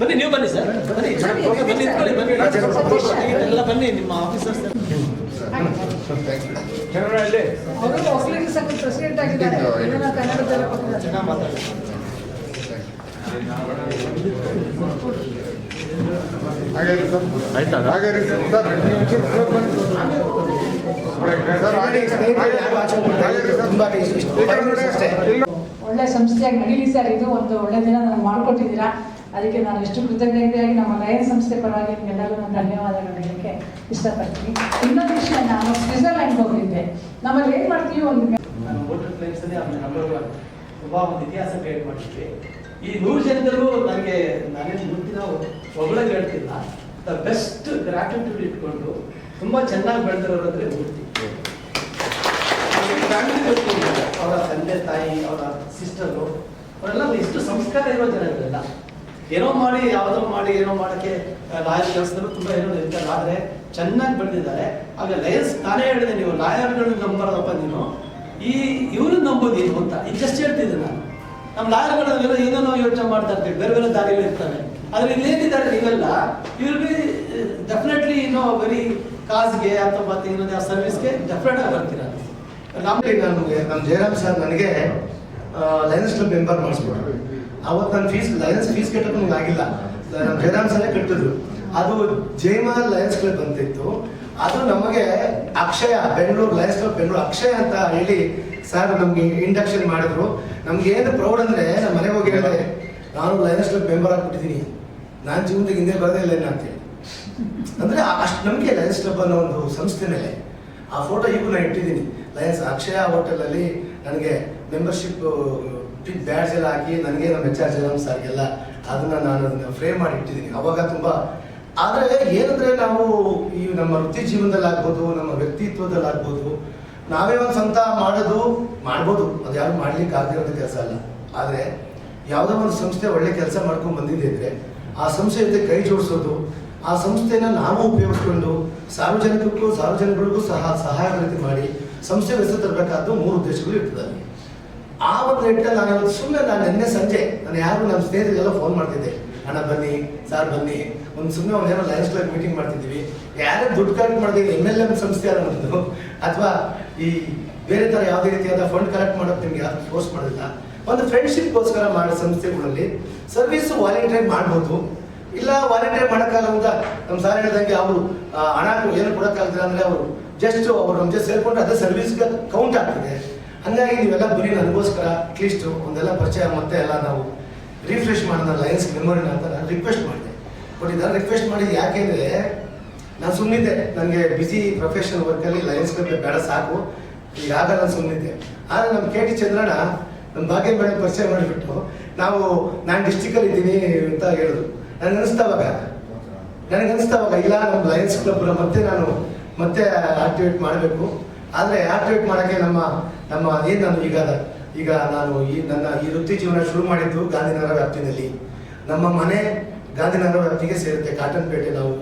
ಬನ್ನಿ ನೀವು ಬನ್ನಿ ಸರ್. ಬನ್ನಿ ಬನ್ನಿ ನಿಂತ್ಕೊಳ್ಳಿ ಬನ್ನಿ ಎಲ್ಲ ಬನ್ನಿ. ನಿಮ್ಮ ಆಫೀಸರ್ಸ್ ಹಾಗಾದ್ರೆ ಸರ್ ಹಾಗಾದ್ರೆ ಸರ್ ಒಳ್ಳೆ ಸಂಸ್ಥೆಯಾಗಿ ನಡೀಲಿ ಸರ್. ಇದು ಒಂದು ಒಳ್ಳೆ ದಿನ ನನಗೆ ಮಾಡಿಕೊಟ್ಟಿದ್ದೀರಾ. ಅದಕ್ಕೆ ನಾನು ಎಷ್ಟು ಕೃತಜ್ಞತೆಯಾಗಿ ನಮ್ಮ ಲಯನ್ ಸಂಸ್ಥೆ ಪರವಾಗಿ ನಿಮಗೆಲ್ಲರೂ ನಾನು ಧನ್ಯವಾದಗಳು ಹೇಳಕ್ಕೆ ಇಷ್ಟಪಡ್ತೀನಿ. ಇನ್ನೊಂದು ವಿಷಯ ನಾನು ಸ್ವಿಟ್ಜರ್ಲ್ಯಾಂಡ್ ಹೋಗಿದ್ದೆ ನಮ್ಮಲ್ಲಿ ಏನು ಮಾಡ್ತೀವಿ ಒಂದು ನಾನು ನಂಬರ್ ತುಂಬಾ ಒಂದು ಇತಿಹಾಸ ಕ್ರಿಯೇಟ್ ಮಾಡಿದ್ವಿ. ಈ ನೂರು ಜನದಲ್ಲೂ ನನಗೆ ನಾನೇನು ಮುಂದಿನ ಒಬ್ಬಳ ಹೇಳ್ತಿಲ್ಲ. ದ ಬೆಸ್ಟ್ ಗ್ರಾಟಿಟ್ಯೂಡ್ ಇಟ್ಕೊಂಡು ತುಂಬಾ ಚೆನ್ನಾಗಿ ಬೆಳೆದಿರೋರು ಅಂದ್ರೆ ಮೂರ್ತಿ ಫ್ಯಾಮಿಲಿ ಅವರ ತಂದೆ ತಾಯಿ, ಅವರ ಸಿಸ್ಟರು ಅವರೆಲ್ಲ ಎಷ್ಟು ಸಂಸ್ಕಾರ ಇರೋ ಜನಗಳೆಲ್ಲ ಏನೋ ಮಾಡಿ, ಯಾವುದೋ ಮಾಡಿ, ಏನೋ ಮಾಡಕ್ಕೆ ಲಾಯರ್ ಕೆಲಸದಲ್ಲೂ ತುಂಬಾ ಏನೋ ಇರ್ತಾರೆ ಆದ್ರೆ ಚೆನ್ನಾಗಿ ಬೆಳೆದಿದ್ದಾರೆ ಆಗ ಲಯರ್ಸ್ ನಾನೇ ಹೇಳಿದೆ, ನೀವು ಲಾಯರ್ಗಳನ್ನ ನಂಬರಪ್ಪ ನೀನು. ಈ ಇವ್ರನ್ನ ನಂಬೋದು ಏನು ಅಂತ. ಈಗ ಜಸ್ಟ್ ಹೇಳ್ತಿದ್ದೆ ನಾನು. ನಮ್ಮ ಮೇಲೆ ಏನೇನೋ ಯೋಚನೆ ಮಾಡ್ತಾ ಇರ್ತೀವಿ. ಬೇರೆ ಬೇರೆ ದಾರಿಗಳು ಇರ್ತವೆ. ಆದ್ರೆ ಇಲ್ಲೇನಿದ್ದಾರೆ ನೀವೆಲ್ಲ ಬಿ ಡೆಫಿನೆಟ್ಲಿ ಇನ್ನೋ ವೆರಿ ಕಾಸ್ಗೆ ಅಥವಾ ಇನ್ನೊಂದು ಸರ್ವಿಸ್ಗೆ ಡೆಫಿನೆಟ್ ಆಗಿ ಬರ್ತೀರಾ ನಮಗೆ ನನಗೆ ನಮ್ಮ ಜಯರಾಮ್ ಸರ್ ನನಗೆ ಲಯನ್ಸ್ ಕ್ಲಬ್ ಮೆಂಬರ್ ಮಾಡಿಸ್ಬಿಟ್ರು. ಅವತ್ತು ನನ್ನ ಫೀಸ್ ಲಯನ್ಸ್ ಫೀಸ್ ಕಟ್ಟೋದು ನನಗೆ ಆಗಿಲ್ಲ. ನಮ್ಮ ಜಯರಾಮ್ ಸರೇ ಕಟ್ಟಿದ್ರು. ಅದು ಜೈಮಾಲ್ ಲಯನ್ಸ್ ಕ್ಲಬ್ ಅಂತ ಇತ್ತು ಅದು ನಮಗೆ ಅಕ್ಷಯ, ಬೆಂಗಳೂರು ಲಯನ್ಸ್ ಕ್ಲಬ್ ಬೆಂಗಳೂರು, ಅಕ್ಷಯ ಅಂತ ಹೇಳಿ ಸರ್ ನಮ್ಗೆ ಇಂಡಕ್ಷನ್ ಮಾಡಿದ್ರು. ನಮ್ಗೆ ಏನು ಪ್ರೌಡ್ ಅಂದ್ರೆ ನಮ್ಮ ಮನೆಗೆ ಹೋಗಿ ನಾನು ಲಯನ್ಸ್ ಕ್ಲಬ್ ಮೆಂಬರ್ ಆಗಿಬಿಟ್ಟಿದ್ದೀನಿ ನಾನು ಜೀವನದಾಗ ಹಿಂದೆ ಬರೋದೇ ಇಲ್ಲ ಏನಂತೇಳಿ ಅಂದ್ರೆ ಅಷ್ಟು ನಮಗೆ ಲಯನ್ಸ್ ಕ್ಲಬ್ ಅನ್ನೋ ಒಂದು ಸಂಸ್ಥೆ ಮೇಲೆ ಆ ಫೋಟೋ ಈಗೂ ನಾನು ಇಟ್ಟಿದ್ದೀನಿ. ಲಯನ್ಸ್ ಅಕ್ಷಯ ಹೋಟೆಲಲ್ಲಿ ನನಗೆ ಮೆಂಬರ್ಶಿಪ್ ಬ್ಯಾಡ್ಸ್ ಎಲ್ಲ ಹಾಕಿ ನನಗೆ ನಮ್ಮ ಎಚ್ ಆರ್ ಜಯರಾಮ್ ಸರ್ಗೆಲ್ಲ ಅದನ್ನ ನಾನು ಅದನ್ನ ಫ್ರೇಮ್ ಮಾಡಿ ಇಟ್ಟಿದ್ದೀನಿ. ಅವಾಗ ತುಂಬ ಆದರೆ ಏನಂದರೆ ನಾವು ಈ ನಮ್ಮ ವೃತ್ತಿ ಜೀವನದಲ್ಲಿ ಆಗ್ಬೋದು, ನಮ್ಮ ವ್ಯಕ್ತಿತ್ವದಲ್ಲಿ ಆಗ್ಬೋದು, ನಾವೇ ಒಂದು ಸ್ವಂತ ಮಾಡೋದು ಮಾಡ್ಬೋದು. ಅದು ಯಾರು ಮಾಡ್ಲಿಕ್ಕೆ ಆಗದಿರೋದು ಕೆಲಸ ಅಲ್ಲ. ಆದರೆ ಯಾವುದೋ ಒಂದು ಸಂಸ್ಥೆ ಒಳ್ಳೆ ಕೆಲಸ ಮಾಡ್ಕೊಂಡು ಬಂದಿದೆ ಆ ಸಂಸ್ಥೆ ಜೊತೆ ಕೈ ಜೋಡಿಸೋದು ಆ ಸಂಸ್ಥೆನ ನಾವು ಉಪಯೋಗಿಸ್ಕೊಂಡು ಸಾರ್ವಜನಿಕಕ್ಕೂ ಸಾರ್ವಜನಿಕರಿಗೂ ಸಹ ಸಹಾಯ ರೀತಿ ಮಾಡಿ ಸಂಸ್ಥೆ ಹೆಸರು ತರಬೇಕಾದ್ದು ಮೂರು ಉದ್ದೇಶಗಳು ಇರ್ತದೆ. ಆ ಒಂದು ನಿಟ್ಟಿನಲ್ಲಿ ನಾನು ಸುಮ್ಮನೆ ನಾನು ನಿನ್ನೆ ಸಂಜೆ ನಾನು ಯಾರು ನಮ್ಮ ಸ್ನೇಹಿತರಿಗೆಲ್ಲ ಫೋನ್ ಮಾಡ್ತಿದ್ದೆ. ಅಣ್ಣ ಬನ್ನಿ ಸರ್ ಬನ್ನಿ, ಒಂದು ಸುಮ್ಮನೆ ಒಂದು ಏನೋ ಲಯನ್ಸ್ ಕ್ಲಬ್ ಮೀಟಿಂಗ್ ಮಾಡ್ತಿದ್ದೀವಿ. ಯಾರೇ ದುಡ್ಡು ಕಲೆಕ್ಟ್ ಮಾಡಿದ್ರೆ ಎಂ ಎಲ್ ಎಂ ಸಂಸ್ಥೆ ಅನ್ನೋದು ಅಥವಾ ಈ ಬೇರೆ ಥರ ಯಾವುದೇ ರೀತಿಯಾದ ಫಂಡ್ ಕಲೆಕ್ಟ್ ಮಾಡೋಕ್ಕೆ ನಿಮ್ಗೆ ಯಾರು ಫೋರ್ಸ್ ಮಾಡೋದಿಲ್ಲ ಒಂದು ಫ್ರೆಂಡ್ಶಿಪ್ಗೋಸ್ಕರ ಮಾಡೋ ಸಂಸ್ಥೆಗಳಲ್ಲಿ ಸರ್ವಿಸ್ ವಾಲಂಟಿಯರ್ ಮಾಡ್ಬೋದು. ಇಲ್ಲ ವಾಲಂಟಿಯರ್ ಮಾಡೋಕ್ಕಾಗಲ್ಲ ಅಂತ ನಮ್ಮ ಸಾರ್ ಹೇಳಿದಂಗೆ ಅವರು ಹಣ ಏನು ಕೊಡೋಕ್ಕಾಗಲ್ಲ ಅಂದ್ರೆ ಅವರು ಜಸ್ಟ್ ಅವರು ನಮ್ಮ ಜೊತೆ ಸೇರ್ಕೊಂಡ್ರೆ ಅದೇ ಸರ್ವಿಸ್ಗೆ ಕೌಂಟ್ ಆಗ್ತದೆ. ಹಂಗಾಗಿ ನೀವೆಲ್ಲ ಬರೀ ನನಗೋಸ್ಕರ ಅಟ್ಲೀಸ್ಟ್ ಒಂದೆಲ್ಲ ಪರಿಚಯ ಮತ್ತೆ ಎಲ್ಲ ನಾವು ರಿಫ್ರೆಶ್ ಮಾಡೋಣ ಲಯನ್ಸ್ ಮೆಮೊರಿನ ಅಂತ ನಾನು ರಿಕ್ವೆಸ್ಟ್ ಮಾಡಿದೆ. ಬಟ್ ಇದನ್ನು ರಿಕ್ವೆಸ್ಟ್ ಮಾಡಿದ್ದು ಯಾಕೆಂದ್ರೆ ನಾನು ಸುಮ್ಮನಿದ್ದೆ ನನಗೆ ಬಿಸಿ ಪ್ರೊಫೆಷನಲ್ ವರ್ಕಲ್ಲಿ ಲಯನ್ಸ್ ಕ್ಲಬ್ ಬೇಡ, ಸಾಕು. ಈಗ ಆಗಲ್ಲ ನಾನು ಸುಮ್ಮನಿದ್ದೆ ಆದರೆ ನಮ್ಮ ಕೆ ಟಿ ಚಂದ್ರಣ್ಣ ನಮ್ಮ ಭಾಗ್ಯ ಮೇಡಮ್ ಪರಿಚಯ ಮಾಡಿಬಿಟ್ಟು, ನಾವು ನಾನು ಡಿಸ್ಟಿಕಲ್ಲಿ ಇದ್ದೀನಿ ಅಂತ ಹೇಳಿದ್ರು. ನನಗೆ ಅನಿಸ್ತಾವಾಗ ನನಗೆ ಅನಿಸ್ತಾವಾಗ ಇಲ್ಲ ನಮ್ಮ ಲಯನ್ಸ್ ಕ್ಲಬ್ ಮತ್ತೆ ನಾನು ಮತ್ತೆ ಆಕ್ಟಿವೇಟ್ ಮಾಡಬೇಕು. ಆದರೆ ಆಕ್ಟಿವೇಟ್ ಮಾಡೋಕ್ಕೆ ನಮ್ಮ ನಮ್ಮ ಏನು ನಾನು ಈಗ ಈಗ ನಾನು ಈ ನನ್ನ ಈ ವೃತ್ತಿ ಜೀವನ ಶುರು ಮಾಡಿದ್ದು ಗಾಂಧಿನಗರ ವ್ಯಾಪ್ತಿನಲ್ಲಿ. ನಮ್ಮ ಮನೆ ಗಾಂಧಿನಗರ ವ್ಯಾಪ್ತಿಗೆ ಸೇರುತ್ತೆ, ಕಾಟನ್ಪೇಟೆ ನಾವು,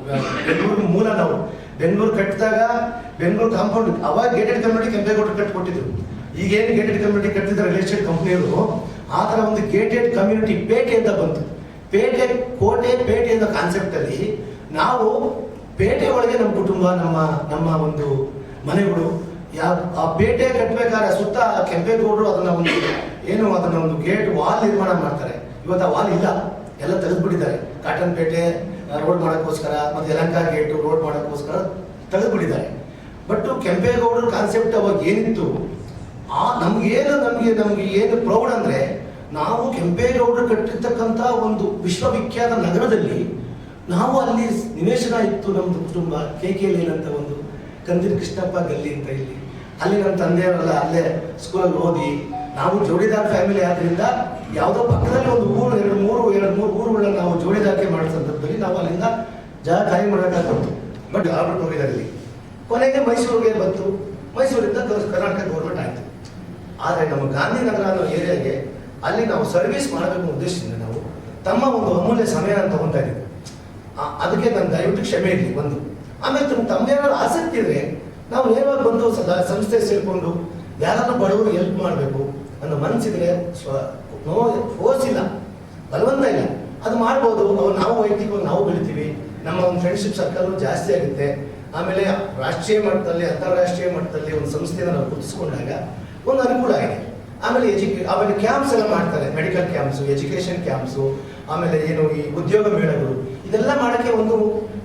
ಬೆಂಗಳೂರು ಮೂಲ ನಾವು. ಬೆಂಗಳೂರು ಕಟ್ಟಿದಾಗ, ಬೆಂಗಳೂರು ಕಾಂಪೌಂಡ್ ಅವಾಗ ಗೇಟೆಡ್ ಕಮ್ಯುನಿಟಿ ಕೆಂಪೇಗೌಡರು ಕಟ್ಟಿಕೊಟ್ಟಿದ್ರು. ಈಗೇನು ಗೇಟೆಡ್ ಕಮ್ಯುನಿಟಿ ಕಟ್ಟಿದ್ರೆ ರಿಯಲ್ ಎಸ್ಟೇಟ್ ಕಂಪ್ನಿಯವರು ಆ ಥರ ಒಂದು ಗೇಟೆಡ್ ಕಮ್ಯುನಿಟಿ ಪೇಟೆ ಅಂತ ಬಂತು. ಪೇಟೆ ಕೋಟೆ ಪೇಟೆ ಅನ್ನೋ ಕಾನ್ಸೆಪ್ಟ್ ಅಲ್ಲಿ ನಾವು ಪೇಟೆ ಒಳಗೆ ನಮ್ಮ ಕುಟುಂಬ, ನಮ್ಮ ನಮ್ಮ ಒಂದು ಮನೆಗಳು ಯಾವ ಆ ಪೇಟೆ ಕಟ್ಟಬೇಕಾದ್ರೆ ಸುತ್ತ ಕೆಂಪೇಗೌಡರು ಅದನ್ನ ಒಂದು ಏನು ಅದನ್ನ ಒಂದು ಗೇಟ್ ವಾಲ್ ನಿರ್ಮಾಣ ಮಾಡ್ತಾರೆ. ಇವತ್ತು ಆ ವಾಲ್ ಇಲ್ಲ. ಎಲ್ಲ ತೆಗೆದ್ಬಿಟ್ಟಿದ್ದಾರೆ. ಕಾಟನ್ ಪೇಟೆ ರೋಡ್ ಮಾಡೋಕ್ಕೋಸ್ಕರ ಮತ್ತೆ ಯಲಂಕ ಗೇಟ್ ರೋಡ್ ಮಾಡೋಕ್ಕೋಸ್ಕರ ತೆಗೆದ್ಬಿಟ್ಟಿದ್ದಾರೆ. ಬಟ್ ಕೆಂಪೇಗೌಡರ ಕಾನ್ಸೆಪ್ಟ್ ಅವಾಗ ಏನಿತ್ತು? ಆ, ನಮ್ಗೇನು ನಮಗೆ ನಮ್ಗೆ ಏನು ಪ್ರೌಡ್ ಅಂದ್ರೆ ನಾವು ಕೆಂಪೇಗೌಡರು ಕಟ್ಟಿರ್ತಕ್ಕಂಥ ಒಂದು ವಿಶ್ವವಿಖ್ಯಾತ ನಗರದಲ್ಲಿ ನಾವು ಅಲ್ಲಿ ನಿವೇಶನ ಇತ್ತು ನಮ್ಮದು ಕುಟುಂಬ ಕೆ ಕೆ ಅಂತ ಒಂದು ಕಂದಿನ ಕೃಷ್ಣಪ್ಪ ಗಲ್ಲಿ ಅಂತ ಇಲ್ಲಿ. ಅಲ್ಲಿ ನಮ್ಮ ತಂದೆಯವರೆಲ್ಲ ಅಲ್ಲೇ ಸ್ಕೂಲಲ್ಲಿ ಓದಿ, ನಾವು ಜೋಡಿದಾರ್ ಫ್ಯಾಮಿಲಿ ಆದ್ರಿಂದ ಯಾವುದೋ ಪಕ್ಕದಲ್ಲಿ ಒಂದು ಊರು, ಎರಡು ಮೂರು ಎರಡು ಮೂರು ಊರುಗಳನ್ನ ನಾವು ಜೋಡಿದಾಕೆ ಮಾಡೋ ಸಂದರ್ಭದಲ್ಲಿ ನಾವು ಅಲ್ಲಿಂದ ಜಾಗ ಖಾಲಿ ಮಾಡಬೇಕಾಗ್ತು ಬಟ್ ಆರ್ಡರ್ ಹೋಗಿದ್ದಲ್ಲಿ ಕೊನೆಗೆ ಮೈಸೂರಿಗೆ ಬಂತು ಮೈಸೂರಿಂದ ಕರ್ನಾಟಕ ಗೌರ್ಮೆಂಟ್ ಆಯಿತು. ಆದರೆ ನಮ್ಮ ಗಾಂಧಿನಗರ ಅನ್ನೋ ಏರಿಯಾಗೆ ಅಲ್ಲಿ ನಾವು ಸರ್ವಿಸ್ ಮಾಡಬೇಕು ಉದ್ದೇಶದಿಂದ ನಾವು ತಮ್ಮ ಒಂದು ಅಮೂಲ್ಯ ಸಮಯ ತಗೊಂತಾ ಇದ್ದೀವಿ. ಅದಕ್ಕೆ ನಾನು ದಯವಿಟ್ಟು ಕ್ಷಮೆ ಇರಲಿ ಒಂದು ಆಮೇಲೆ ತಮ್ಮ ತಮ್ಮೇನಾದ್ರು ಆಸಕ್ತಿ ಇದ್ರೆ ನಾವು ನೇರವಾಗಿ ಬಂದು ಸದಾ ಸಂಸ್ಥೆ ಸೇರಿಕೊಂಡು ಯಾರನ್ನ ಬಡವರು ಹೆಲ್ಪ್ ಮಾಡಬೇಕು ಅನ್ನೋ ಮನಸ್ಸಿದ್ರೆ ಸ್ವ, ನೋ ಫೋರ್ಸ್ ಇಲ್ಲ. ಬಲವಂತ ಇಲ್ಲ. ಅದು ಮಾಡ್ಬೋದು. ಅವ್ರು ನಾವು ವೈಯಕ್ತಿಕವಾಗಿ ನಾವು ಬೆಳಿತೀವಿ. ನಮ್ಮ ಒಂದು ಫ್ರೆಂಡ್ಶಿಪ್ ಸರ್ಕಲ್ ಜಾಸ್ತಿ ಆಗುತ್ತೆ. ಆಮೇಲೆ ರಾಷ್ಟ್ರೀಯ ಮಟ್ಟದಲ್ಲಿ, ಅಂತಾರಾಷ್ಟ್ರೀಯ ಮಟ್ಟದಲ್ಲಿ ಒಂದು ಸಂಸ್ಥೆಯನ್ನು ನಾವು ಗುರುತಿಸ್ಕೊಂಡಾಗ ಒಂದು ಅನುಕೂಲ ಆಗಿದೆ. ಆಮೇಲೆ ಎಜುಕೇ ಆಮೇಲೆ ಕ್ಯಾಂಪ್ಸ್ ಎಲ್ಲ ಮಾಡ್ತಾರೆ ಮೆಡಿಕಲ್ ಕ್ಯಾಂಪ್ಸು ಎಜುಕೇಷನ್ ಕ್ಯಾಂಪ್ಸು ಆಮೇಲೆ ಏನು ಈ ಉದ್ಯೋಗ ಮೇಳಗಳು. ಇದೆಲ್ಲ ಮಾಡೋಕ್ಕೆ ಒಂದು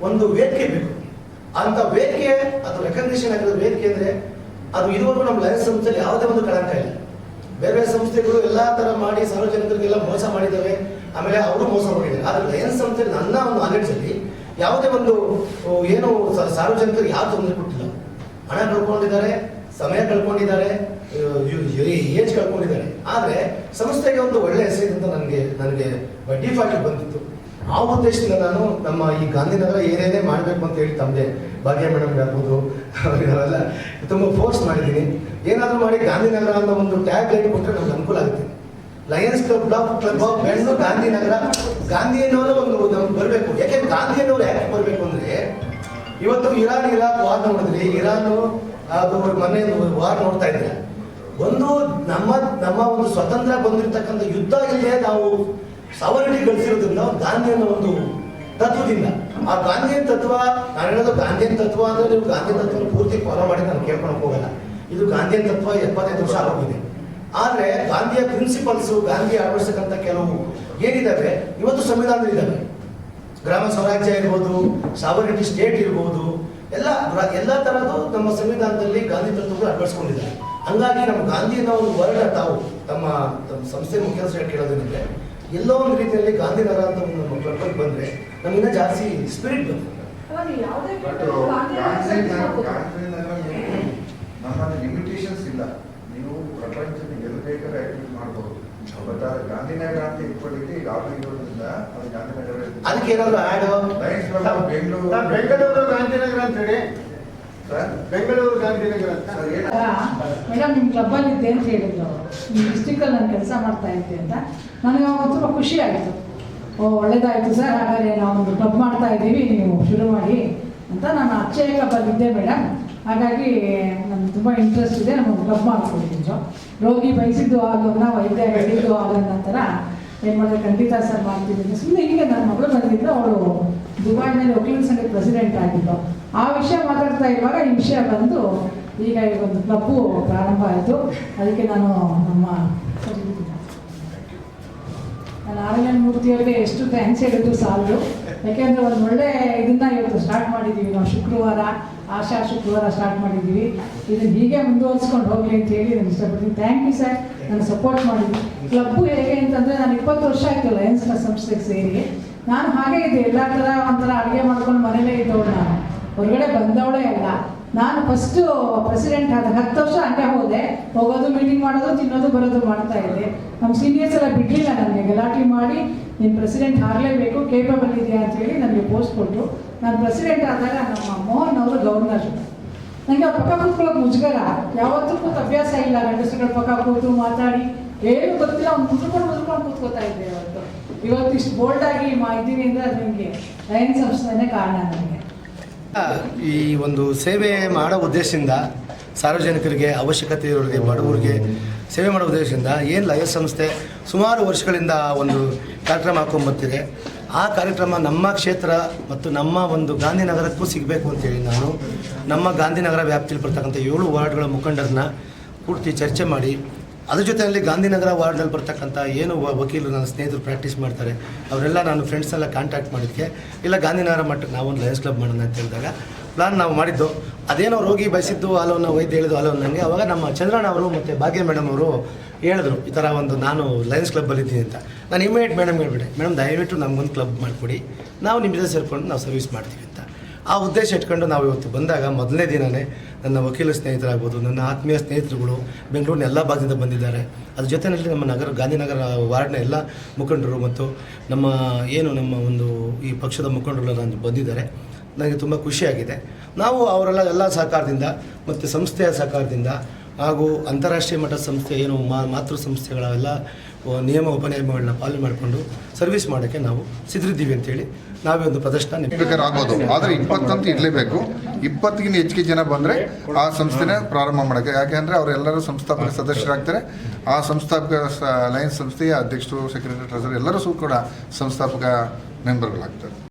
ಒಂದು ವೇದಿಕೆ ಬೇಕು. ಅಂತ ವೇದಿಕೆ ಅದು ರೆಕಗ್ನಿಷನ್ ಆಗಿರೋ ವೇದಿಕೆ ಅಂದರೆ ಅದು ಇದುವರೆಗೂ ನಮ್ಮ ಲಯನ್ಸ್ ಸಂಸ್ಥೆಯಲ್ಲಿ ಯಾವುದೇ ಒಂದು ಕಳಂಕ ಇಲ್ಲ. ಬೇರೆ ಬೇರೆ ಸಂಸ್ಥೆಗಳು ಎಲ್ಲಾ ತರ ಮಾಡಿ ಸಾರ್ವಜನಿಕರಿಗೆಲ್ಲ ಮೋಸ ಮಾಡಿದ್ದಾವೆ. ಆಮೇಲೆ ಅವರು ಮೋಸ ಮಾಡಿದ್ದಾರೆ. ಆದ್ರೆ ಲಯನ್ಸ್ ಸಂಸ್ಥೆ ನನ್ನ ಒಂದು ನಾಲೆಡ್ಜ್ ಅಲ್ಲಿ ಯಾವುದೇ ಒಂದು ಏನು ಸಾರ್ವಜನಿಕರಿಗೆ ಯಾವ ತೊಂದರೆ ಕೊಟ್ಟಿಲ್ಲ. ಹಣ ಕಳ್ಕೊಂಡಿದ್ದಾರೆ. ಸಮಯ ಕಳ್ಕೊಂಡಿದ್ದಾರೆ ಏಜ್ ಕಳ್ಕೊಂಡಿದ್ದಾರೆ. ಆದ್ರೆ ಸಂಸ್ಥೆಗೆ ಒಂದು ಒಳ್ಳೆ ಅಂತ ನನಗೆ ನನಗೆ ಡಿಫಾಲ್ಟ್ ಬಂದಿತ್ತು. ಆ ಉದ್ದೇಶದಿಂದ ನಾನು ನಮ್ಮ ಈ ಗಾಂಧಿನಗರ ಏನೇನೇ ಮಾಡಬೇಕು ಅಂತ ಹೇಳಿ ತಮ್ಮದೇ ಭಾಗ್ಯ ಮೇಡಮ್ ಆಗ್ಬೋದು ಅವರೆಲ್ಲ ತುಂಬ ಫೋರ್ಸ್ ಮಾಡಿದ್ದೀನಿ. ಏನಾದರೂ ಮಾಡಿ ಗಾಂಧಿನಗರ ಅಂತ ಒಂದು ಟ್ಯಾಗ್ ಲೈಟ್ ಕೊಟ್ಟರೆ ನಮ್ಗೆ ಅನುಕೂಲ ಆಗುತ್ತೆ. Lions club block club of Gandhinagar, Gandhi ಅನ್ನೋರು ಒಂದು ನಮ್ಗೆ ಬರಬೇಕು. ಯಾಕೆ ಗಾಂಧಿ ಅನ್ನೋರು ಯಾಕೆ ಬರಬೇಕು ಅಂದ್ರೆ, ಇವತ್ತು ಇರಾನ್, ಇರಾಕ್ ವಾದ ನೋಡಿದ್ರಿ, ಇರಾನ್ ಅದು ಮೊನ್ನೆ ವಾರ ನೋಡ್ತಾ ಇದ್ದೀರ ಒಂದು ನಮ್ಮ ನಮ್ಮ ಒಂದು ಸ್ವತಂತ್ರ ಬಂದಿರತಕ್ಕಂಥ ಯುದ್ಧ ಇಲ್ಲೇ ನಾವು ಸವರಣಿ ಗಳಿಸಿರೋದ್ರಿಂದ ಗಾಂಧಿ ಅನ್ನೋ ಒಂದು ತತ್ವದಿಂದ. ಆ ಗಾಂಧಿಯನ್ ತತ್ವ, ನಾನು ಹೇಳೋದು ಗಾಂಧಿಯನ್ ತತ್ವ ಅಂದ್ರೆ ನೀವು ಗಾಂಧಿ ತತ್ವ ಪೂರ್ತಿ ಫಾಲೋ ಮಾಡಿ ನಾನು ಕೇಳ್ಕೊಳಕ್ ಹೋಗಲ್ಲ. ಇದು ಗಾಂಧಿಯ ತತ್ವ ಎಪ್ಪತ್ತೈದು ವರ್ಷ ಆಗೋಗಿದೆ. ಆದ್ರೆ ಗಾಂಧಿಯ ಪ್ರಿನ್ಸಿಪಲ್ಸ್ ಗಾಂಧಿ ಅಳವಡಿಸತಕ್ಕಂಥ ಕೆಲವು ಏನಿದ್ದಾವೆ ಇವತ್ತು ಸಂವಿಧಾನದಲ್ಲಿದ್ದಾವೆ ಗ್ರಾಮ ಸ್ವರಾಜ್ಯ ಇರ್ಬೋದು ಸಾವರಿಟಿ ಸ್ಟೇಟ್ ಇರ್ಬೋದು ಎಲ್ಲ ಎಲ್ಲ ತರದ್ದು ನಮ್ಮ ಸಂವಿಧಾನದಲ್ಲಿ ಗಾಂಧಿ ತತ್ವಗಳು ಅಳವಡಿಸ್ಕೊಂಡಿದ್ದಾರೆ. ಹಂಗಾಗಿ ನಮ್ಮ ಗಾಂಧಿ ಅನ್ನೋ ಒಂದು ವರ್ಣ ತಾವು ತಮ್ಮ ತಮ್ಮ ಸಂಸ್ಥೆ ಮುಖ್ಯಸ್ಥರು ಕೇಳೋದೇನೆಂದ್ರೆ ಎಲ್ಲೋ ಒಂದು ರೀತಿಯಲ್ಲಿ ಗಾಂಧಿನಗರ ಅಂತ ಒಂದು ನಮ್ಮ ಕ್ಲಬ್ಗೆ ಬಂದ್ರೆ ನಮಗಿನ್ನ ಜಾಸ್ತಿ ಸ್ಪಿರಿಟ್ ಬಂತು. ನಮ್ಮಲ್ಲಿ ಲಿಮಿಟೇಷನ್ಸ್ ಇಲ್ಲ. ನೀವು ಪ್ರಪಂಚದ ಎಲ್ಲಿ ಬೇಕಾದ್ರೆ ಆಕ್ಟಿವಿಟಿ ಮಾಡ್ಬೋದು ಬಟ್ ಗಾಂಧಿನಗರ ಅಂತ ಇಟ್ಕೊಂಡಿದ್ದೆ ಈಗ ಲಯನ್ಸ್ ಕ್ಲಬ್ ಬೆಂಗಳೂರು ಗಾಂಧಿನಗರ ಅಂತ ಹೇಳಿ ಸರ್? ಬೆಂಗಳೂರು ಗಾಂಧಿನಗರ ಅಂತ. ಸರ್ ಏನು ಮೇಡಮ್ ನಿಮ್ಮ ಕ್ಲಬ್ಬಲ್ಲಿ ಇದ್ದೆ ಅಂತ ಹೇಳಿದ್ರು ಅವರು. ನಿಮ್ಮ ಡಿಸ್ಟಿಕಲ್ಲಿ ನಾನು ಕೆಲಸ ಮಾಡ್ತಾ ಇದ್ದೆ ಅಂತ. ನನಗೆ ಅವಾಗ ತುಂಬ ಖುಷಿ ಆಯಿತು. ಓ ಒಳ್ಳೇದಾಯಿತು ಸರ್ ಹಾಗಾದ್ರೆ ನಾವು ಒಂದು ಕ್ಲಬ್ ಮಾಡ್ತಾ ಇದ್ದೀವಿ ನೀವು ಶುರು ಮಾಡಿ ಅಂತ ನಾನು ಅಕ್ಷಯ ಕ್ಲಬ್ಬಲ್ಲಿ ಇದ್ದೆ ಮೇಡಮ್. ಹಾಗಾಗಿ ನನಗೆ ತುಂಬ ಇಂಟ್ರೆಸ್ಟ್ ಇದೆ ನಮಗೆ ಕ್ಲಬ್ ಮಾಡ್ಕೊಂಡಿದ್ದು ರೋಗಿ ಬಯಸಿದ್ದು ಆಗೋಲ್ಲ ವೈದ್ಯ ಹೇಳಿದ್ದು ಆಗೋ ನಂತರ ಏನು ಮಾಡಿದ್ರೆ ಖಂಡಿತ ಸರ್ ಮಾಡ್ತಿದ್ದೀನಿ ಸುಮ್ಮನೆ ಹೀಗೆ ನನ್ನ ಮಗಳು ಬಂದಿದ್ರು ಅವಳು ದುಬೈನಲ್ಲಿ ವಕೀಲ ಸಂಘದ ಪ್ರೆಸಿಡೆಂಟ್ ಆಗಿದ್ದು. ಆ ವಿಷಯ ಮಾತಾಡ್ತಾ ಇರುವಾಗ ಈ ವಿಷಯ ಬಂದು ಈಗ ಒಂದು ಕ್ಲಬ್ಬು ಪ್ರಾರಂಭ ಆಯಿತು. ಅದಕ್ಕೆ ನಾನು ನಮ್ಮ ನಾನು ಆರ್ಯನ್ ಮೂರ್ತಿಯವರಿಗೆ ಎಷ್ಟು ಥ್ಯಾಂಕ್ಸ್ ಹೇಳಿದ್ರು ಸಾಲದು. ಯಾಕೆಂದರೆ ಒಂದು ಒಳ್ಳೆ ಇದನ್ನ ಇವತ್ತು ಸ್ಟಾರ್ಟ್ ಮಾಡಿದ್ದೀವಿ ನಾವು ಶುಕ್ರವಾರ. ಆಶಾ ಶುಕ್ರವಾರ ಸ್ಟಾರ್ಟ್ ಮಾಡಿದ್ದೀವಿ. ಇದನ್ನು ಹೀಗೆ ಮುಂದುವರಿಸ್ಕೊಂಡು ಹೋಗಲಿ ಅಂತ ಹೇಳಿ ನಾನು ಇಷ್ಟಪಡ್ತೀನಿ. ಥ್ಯಾಂಕ್ ಯು ಸರ್ ನಾನು ಸಪೋರ್ಟ್ ಮಾಡಿದ್ವಿ ಕ್ಲಬ್ಬು ಹೇಗೆ ಅಂತಂದರೆ ನಾನು ಇಪ್ಪತ್ತು ವರ್ಷ ಆಯಿತು ಲಯನ್ಸ್ ಸಂಸ್ಥೆಗೆ ಸೇರಿ. ನಾನು ಹಾಗೆ ಇದ್ದೆ. ಎಲ್ಲ ಥರ ಒಂಥರ ಅಡುಗೆ ಮಾಡ್ಕೊಂಡು ಮನೇಲೇ ಇದ್ದವಳು ನಾನು. ಹೊರಗಡೆ ಬಂದವಳೇ ಅಲ್ಲ. ನಾನು ಫಸ್ಟು ಪ್ರೆಸಿಡೆಂಟ್ ಆದ ಹತ್ತು ವರ್ಷ ಹಂಗೆ ಹೋದೆ. ಹೋಗೋದು ಮೀಟಿಂಗ್ ಮಾಡೋದು, ತಿನ್ನೋದು, ಬರೋದು ಮಾಡ್ತಾ ಇದ್ದೆ. ನಮ್ಮ ಸೀನಿಯರ್ಸ್ ಎಲ್ಲ ಬಿಡಲಿಲ್ಲ ನನಗೆ. ಗಲಾಟೆ ಮಾಡಿ ನೀನು ಪ್ರೆಸಿಡೆಂಟ್ ಆಗಲೇಬೇಕು ಕೇಪಬಲ್ ಇದೆಯಾ ಅಂತ ಹೇಳಿ ನನಗೆ ಪೋಸ್ಟ್ ಕೊಟ್ಟರು ನಾನು ಪ್ರೆಸಿಡೆಂಟ್ ಆದಾಗ ನಮ್ಮ ಮೋಹನ್ ಅವರು ಗವರ್ನರ್ ನನಗೆ ಆ ಪಕ್ಕ ಕೂತ್ಕೊಳ್ಳೋಕೆ ಮುಜುಗರ. ಯಾವತ್ತೂ ಅಭ್ಯಾಸ ಇಲ್ಲ ಗಂಡಸುಗಳ ಪಕ್ಕ ಕೂತು ಮಾತಾಡಿ. ಏನು ಗೊತ್ತಿಲ್ಲ, ಅವ್ನು ಮುದ್ಕೊಂಡು ಮುದ್ಕೊಂಡು ಕೂತ್ಕೋತಾ ಇದ್ದೆ ಅವತ್ತು ಇವತ್ತು ಇಷ್ಟು ಬೋಲ್ಡ್ ಆಗಿ ಮಾ ಇದ್ದೀವಿ ಅಂದರೆ ಅದು ನಿಮಗೆ ಲಯನ್ ಸಂಸ್ಥೆನೇ ಕಾರಣ ನನಗೆ ಈ ಒಂದು ಸೇವೆ ಮಾಡೋ ಉದ್ದೇಶದಿಂದ ಸಾರ್ವಜನಿಕರಿಗೆ ಅವಶ್ಯಕತೆ ಇರೋರಿಗೆ ಬಡವರಿಗೆ ಸೇವೆ ಮಾಡೋ ಉದ್ದೇಶದಿಂದ ಏನು ಲಯ ಸಂಸ್ಥೆ ಸುಮಾರು ವರ್ಷಗಳಿಂದ ಒಂದು ಕಾರ್ಯಕ್ರಮ ಹಾಕೊಂಡ್ಬರ್ತಿದೆ ಆ ಕಾರ್ಯಕ್ರಮ ನಮ್ಮ ಕ್ಷೇತ್ರ ಮತ್ತು ನಮ್ಮ ಒಂದು ಗಾಂಧಿನಗರಕ್ಕೂ ಸಿಗಬೇಕು ಅಂತೇಳಿ ನಾನು. ನಮ್ಮ ಗಾಂಧಿನಗರ ವ್ಯಾಪ್ತಿಯಲ್ಲಿ ಬರ್ತಕ್ಕಂಥ ಏಳು ವಾರ್ಡ್ಗಳ ಮುಖಂಡರನ್ನ ಪೂರ್ತಿ ಚರ್ಚೆ ಮಾಡಿ, ಅದ್ರ ಜೊತೆಯಲ್ಲಿ ಗಾಂಧಿನಗರ ವಾರ್ಡ್ನಲ್ಲಿ ಬರ್ತಕ್ಕಂಥ ಏನು ವಕೀಲರು ನನ್ನ ಸ್ನೇಹಿತರು ಪ್ರಾಕ್ಟೀಸ್ ಮಾಡ್ತಾರೆ, ಅವರೆಲ್ಲ ನಾನು ಫ್ರೆಂಡ್ಸೆಲ್ಲ ಕಾಂಟ್ಯಾಕ್ಟ್ ಮಾಡಿದ್ದಕ್ಕೆ ಇಲ್ಲ ಗಾಂಧಿನಗರ ಮಟ್ಟಕ್ಕೆ ನಾವೊಂದು ಲಯನ್ಸ್ ಕ್ಲಬ್ ಮಾಡೋಣ ಅಂತ ಹೇಳಿದಾಗ ಪ್ಲಾನ್ ನಾವು ಮಾಡಿದ್ದು. ಅದೇನೋ ರೋಗಿ ಬಯಸಿದ್ದು ಅಲೋನ ವೈದ್ಯ ಹೇಳಿದ್ದು ಅಲೋ ನನಗೆ ಅವಾಗ ನಮ್ಮ ಚಂದ್ರಣ್ಣ ಅವರು ಮತ್ತು ಭಾಗ್ಯ ಮೇಡಮ್ ಅವರು ಹೇಳಿದ್ರು, ಈ ಥರ ಒಂದು ನಾನು ಲಯನ್ಸ್ ಕ್ಲಬ್ಬಲ್ಲಿದ್ದೀನಿ ಅಂತ. ನಾನು ಇಮಿಡಿಯೇಟ್ ಮೇಡಮ್ ಹೇಳ್ಬಿಟ್ಟೆ, ಮೇಡಮ್, ದಯವಿಟ್ಟು ನಮಗೊಂದು ಕ್ಲಬ್ ಮಾಡಿಕೊಡಿ. ನಾವು ನಿಮ್ಮ ಜೊತೆ ಸೇರ್ಕೊಂಡು ನಾವು ಸರ್ವಿಸ್ ಮಾಡ್ತೀವಿ ಅಂತ. ಆ ಉದ್ದೇಶ ಇಟ್ಕೊಂಡು ನಾವು ಇವತ್ತು ಬಂದಾಗ ಮೊದಲನೇ ದಿನವೇ ನನ್ನ ವಕೀಲ ಸ್ನೇಹಿತರಾಗ್ಬೋದು, ನನ್ನ ಆತ್ಮೀಯ ಸ್ನೇಹಿತರುಗಳು ಬೆಂಗಳೂರಿನ ಎಲ್ಲ ಭಾಗದಿಂದ ಬಂದಿದ್ದಾರೆ. ಅದ್ರ ಜೊತೆಯಲ್ಲಿ ನಮ್ಮ ನಗರ, ಗಾಂಧಿನಗರ ವಾರ್ಡ್ನ ಎಲ್ಲ ಮುಖಂಡರು ಮತ್ತು ನಮ್ಮ ಏನು ನಮ್ಮ ಒಂದು ಈ ಪಕ್ಷದ ಮುಖಂಡರು ಬಂದಿದ್ದಾರೆ. ನನಗೆ ತುಂಬ ಖುಷಿಯಾಗಿದೆ. ನಾವು ಅವರೆಲ್ಲ ಎಲ್ಲ ಸಹಕಾರದಿಂದ ಮತ್ತು ಸಂಸ್ಥೆಯ ಸಹಕಾರದಿಂದ ಹಾಗೂ ಅಂತಾರಾಷ್ಟ್ರೀಯ ಮಟ್ಟದ ಸಂಸ್ಥೆ, ಏನು ಮಾತೃ ಸಂಸ್ಥೆಗಳ ಎಲ್ಲ ನಿಯಮ ಉಪನಿಯಮಗಳನ್ನ ಪಾಲನೆ ಮಾಡಿಕೊಂಡು ಸರ್ವಿಸ್ ಮಾಡೋಕ್ಕೆ ನಾವು ಸಿದ್ಧರಿದ್ದೀವಿ ಅಂತೇಳಿ ನಾವೇ ಒಂದು ಪ್ರದರ್ಶನ ಬೇಕಾದ್ರೆ ಆಗ್ಬೋದು ಆದರೆ ಇಪ್ಪತ್ತಂತೂ ಇರಲೇಬೇಕು. ಇಪ್ಪತ್ತಿಗಿಂತ ಹೆಚ್ಚಿಗೆ ಜನ ಬಂದರೆ ಆ ಸಂಸ್ಥೆನೇ ಪ್ರಾರಂಭ ಮಾಡೋಕ್ಕೆ. ಯಾಕೆಂದರೆ ಅವರೆಲ್ಲರೂ ಸಂಸ್ಥಾಪಕ ಸದಸ್ಯರಾಗ್ತಾರೆ. ಆ ಸಂಸ್ಥಾಪಕ ಲಯನ್ಸ್ ಸಂಸ್ಥೆಯ ಅಧ್ಯಕ್ಷರು ಸೆಕ್ರೆಟರಿ ಟ್ರೆಸರ್ ಎಲ್ಲರೂ ಕೂಡ ಸಂಸ್ಥಾಪಕ ಮೆಂಬರ್ಗಳಾಗ್ತಾರೆ.